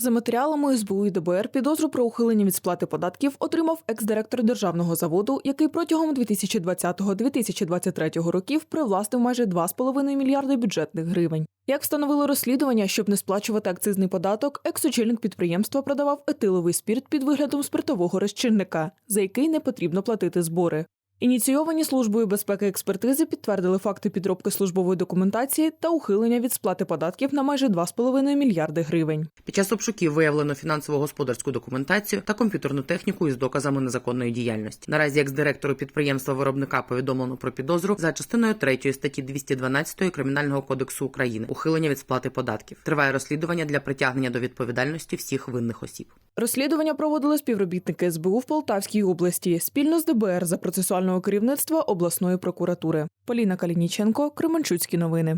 За матеріалами СБУ і ДБР підозру про ухилення від сплати податків отримав екс-директор державного заводу, який протягом 2020-2023 років привласнив майже 2,5 мільярди бюджетних гривень. Як встановило розслідування, щоб не сплачувати акцизний податок, екс-очільник підприємства продавав етиловий спірт під виглядом спиртового розчинника, за який не потрібно платити збори. Ініційовані службою безпеки експертизи підтвердили факти підробки службової документації та ухилення від сплати податків на майже 2,5 мільярди гривень. Під час обшуків виявлено фінансово-господарську документацію та комп'ютерну техніку із доказами незаконної діяльності. Наразі екс-директору підприємства виробника повідомлено про підозру за частиною 3 статті 212 Кримінального кодексу України ухилення від сплати податків. Триває розслідування для притягнення до відповідальності всіх винних осіб. Розслідування проводили співробітники СБУ в Полтавській області спільно з ДБР за процесуального керівництва обласної прокуратури. Поліна Калініченко, Кременчуцькі новини.